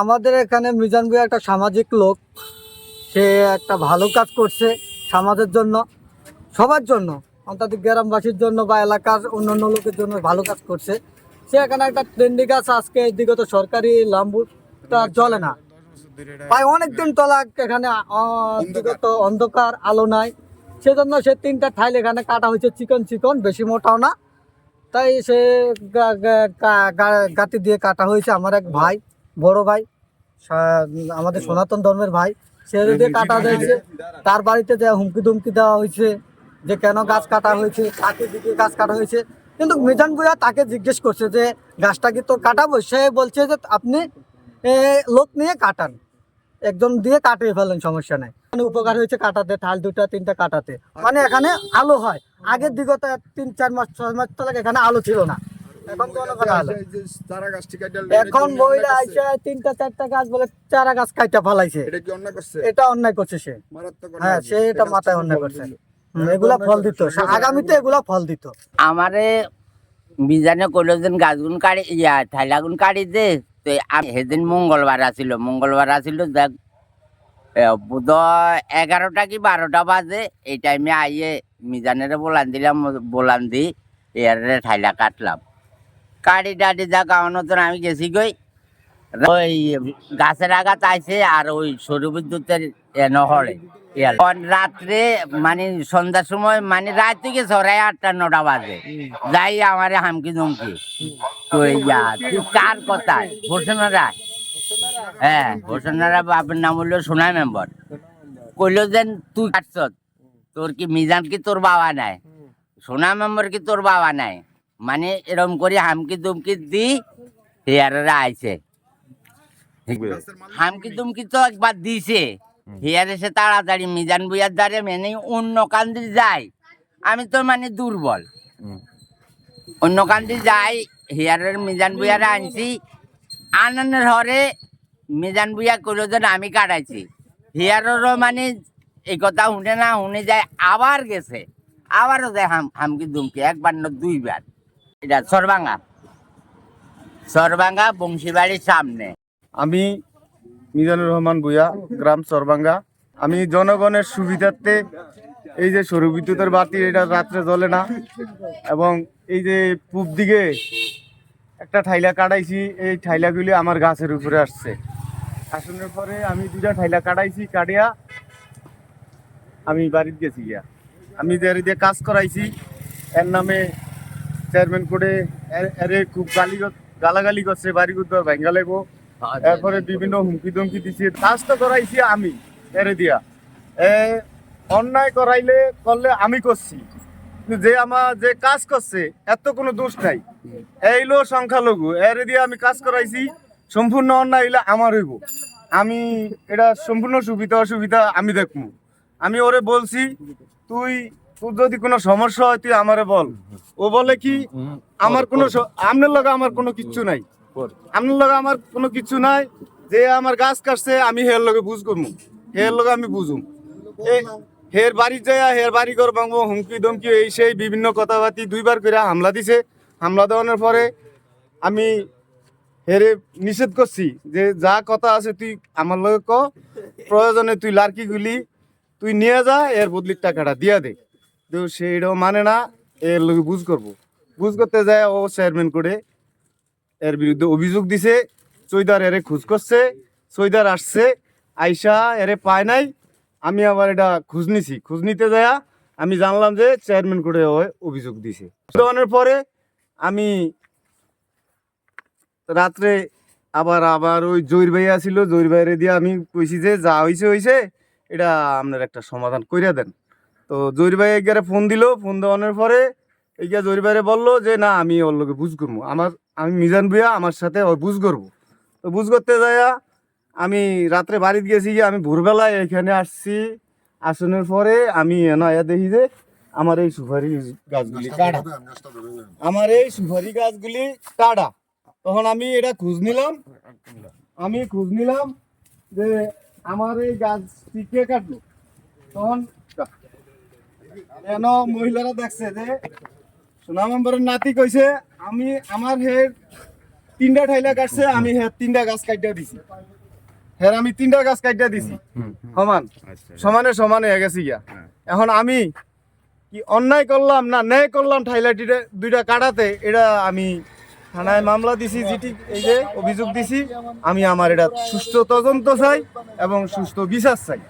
আমাদের এখানে মিজান ভাই একটা সামাজিক লোক। সে একটা ভালো কাজ করছে সমাজের জন্য সবার জন্য অন্তত গ্রামবাসীর জন্য বা এলাকার অন্যান্য লোকের জন্য ভালো কাজ করছে। সে এখানে একটা ট্রেন্ডি গাছ আজকে এদিকে তো সরকারি লাম্বুটা জ্বলে না। প্রায় অনেকদিন তলা এখানে বিগত অন্ধকার। আলো নাই। সেজন্য সে তিনটা ঠাইল এখানে কাটা হয়েছে চিকন চিকন বেশি মোটাও না। তাই সে গাতি দিয়ে কাটা হয়েছে আমার এক ভাই। বড় ভাই আমাদের সনাতন ধর্মের ভাই সে দিয়ে কাটা হয়েছে তার বাড়িতে যে হুমকি ধুমকি দেওয়া হয়েছে যে কেন গাছ কাটা হয়েছে তাকে দিকে গাছ কাটা হয়েছে কিন্তু মিজান ভুয়া তাকে জিজ্ঞেস করছে যে গাছটা কি তোর কাটাবো? সে বলছে যে আপনি লোক নিয়ে কাটান। একজন দিয়ে কাটিয়ে ফেলেন সমস্যা নাই। মানে উপকার হয়েছে কাটাতে ঠাল দুটা তিনটা কাটাতে। মানে এখানে আলো হয়। আগের দিকে তিন চার মাস ছয় মাস তলাক এখানে আলো ছিল না। এখন তো অনেক আলো তারা গাছটি কাটে এখন বইরা আইসা তিনটা চারটা গাছ বলে চারা গাছ কাইটা ফালাইছে। এটা কি অন্যায় করছে? এটা অন্যায় করছে সে। হ্যাঁ সে এটা মাথায় অন্যায় করছে। এগুলা ফল দিত। আগামীতে এগুলা ফল দিত। আমারে বিজানে কইলো যেন গাছগুন কাটি ইয়া থাইলাগুন কাটি দে। তো আমি সেদিন মঙ্গলবার আছিল। মঙ্গলবার আছিল দেখ বুধ এগারোটা কি বারোটা বাজে। এই টাইমে আইয়ে মিজানের বলান দিলাম বলান দি এয়ারে ঠাইলা কাটলাম। কাটি টাটি যা তো আমি গেছি গই। ওই গাছের আঘাত আইছে আর ওই সৌর বিদ্যুতের নহরে। হরে রাত্রে মানে সন্ধ্যার সময় মানে রাত থেকে ছড়াই আটটা, নটা বাজে। যাই আমারে হামকি ধমকি। কার কথা হোসেনা রায় হ্যাঁ হোসেনা রায় বাপের নাম হলো সোনা মেম্বার। কইলো যেন তুই কাটছ তোর কি মিজান কি তোর বাবা নাই? সোনা মেম্বার কি তোর বাবা নাই? মানে এরম করে হামকি দুমকি দি হেয়ারেরা আইছে। হামকি দুমকি তো একবার দিছে। হিয়ার এসে তাড়াতাড়ি মিজান বুয়ার দ্বারে মেনে অন্য কান্দি যায় আমি তো মানে দুর্বল। অন্য কান্দি যাই হিয়ারের মিজান বুয়ারে আনছি। আনানোর হরে মিজান বুয়া কইলো যেন আমি কাটাইছি। হিয়ারেরও মানে এই কথা শুনে না শুনে যায় আবার গেছে। আবারও যায় হাম হামকি দুমকি একবার না দুইবার। এটা সরবাঙ্গা সরবাঙ্গা বংশীবাড়ির সামনে। আমি মিজানুর রহমান ভুইয়া, গ্রাম চরবাঙ্গা আমি জনগণের সুবিধার্থে এই যে সৌর বিদ্যুতের বাতি, এটা রাত্রে জ্বলে না। এবং এই যে পূব দিকে একটা ঠাইলা কাটাইছি, এই ঠাইলাগুলি আমার গাছের উপরে আসছে। আসানোর পরে আমি দুটা ঠাইলা কাটাইছি, কাটিয়া আমি বাড়িতে গেছি গিয়া। আমি যে কাজ করাইছি, এর নামে চেয়ারম্যান করে এর- খুব গালি গালাগালি করছে বাড়ি গুদ্দর ভেঙ্গা লাগবো এরপরে বিভিন্ন হুমকি ধমকি দিছে। কাজ তো করাইছি আমি এরে দিয়া। এ অন্যায় করাইলে করলে আমি করছি। যে আমার যে কাজ করছে এত কোনো দোষ নাই। এইলো সংখ্যালঘু এর দিয়ে আমি কাজ করাইছি সম্পূর্ণ অন্যায় হইলে আমার হইব। আমি এটা সম্পূর্ণ সুবিধা অসুবিধা আমি দেখব আমি ওরে বলছি তুই তোর যদি কোনো সমস্যা হয় তুই আমারে বল। ও বলে কি আমার কোনো আপনার লগে আমার কোনো কিচ্ছু নাই। আপনার লগে আমার কোনো কিচ্ছু নাই। যে আমার গাছ কাটছে আমি হের লগে বুঝ করব হের লগে আমি বুঝুম। হের বাড়ি যায় হের বাড়ি ঘর ভাঙবো হুমকি ধমকি এই সেই বিভিন্ন কথাবার্তি দুইবার করে হামলা দিছে। হামলা দেওয়ানোর পরে আমি হেরে নিষেধ করছি যে যা কথা আছে তুই আমার লগে ক। প্রয়োজনে তুই লার্কি গুলি তুই নিয়ে যা এর বদলির টাকাটা দিয়া দে। তো সেইটাও মানে না, এর লগে বুঝ করব। বুঝ করতে যায় ও চেয়ারম্যান করে, এর বিরুদ্ধে অভিযোগ দিছে, চৈদার এরে খোঁজ করছে, চৈদার আসছে, আইসা এরে পায় নাই, আমি আবার এটা খোঁজ নিছি। খোঁজ নিতে যায়া আমি জানলাম যে চেয়ারম্যান করে অভিযোগ দিছে। দেওয়ানোর পরে আমি রাত্রে আবার আবার ওই জৈর ভাইয়া ছিল জৈর ভাইয়ের দিয়ে আমি কইছি যে যা হইছে হইছে, এটা আপনার একটা সমাধান কইরা দেন। তো জৈর ভাই এগারে ফোন দিল ফোন দেওয়ানোর পরে এইগা জৈর ভাইরে বলল যে না আমি ওর লোকে বুঝ করব। আমার আমি মিজান ভুইয়া আমার সাথে ওই বুঝ করব। তো বুঝ করতে যাইয়া আমি রাত্রে বাড়িতে গেছি গিয়ে আমি ভোরবেলায় এখানে আসছি। আসনের পরে আমি এ দেখি যে আমার এই সুপারি গাছগুলি কাটা। আমার এই সুপারি গাছগুলি কাটা। তখন আমি এটা খোঁজ নিলাম। আমি খোঁজ নিলাম যে আমার এই গাছ কে কাটলো? তখন কেন মহিলারা দেখছে যে সোনা মেম্বারের নাতি কইছে আমি আমার হে তিনটা ঠাইলা কাটছে আমি হ্যাঁ তিনটা গাছ কাটিয়া দিছি। হ্যাঁ আমি তিনটা গাছ কাটিয়া দিছি। সমান। সমানে সমানে হয়ে গেছি গিয়া। এখন আমি কি অন্যায় করলাম না ন্যায় করলাম ঠাইলাটিতে দুইটা কাটাতে এটা আমি থানায় মামলা দিছি যেটি এই যে অভিযোগ দিছি আমি আমার এটা সুষ্ঠু তদন্ত চাই এবং সুস্থ বিচার চাই।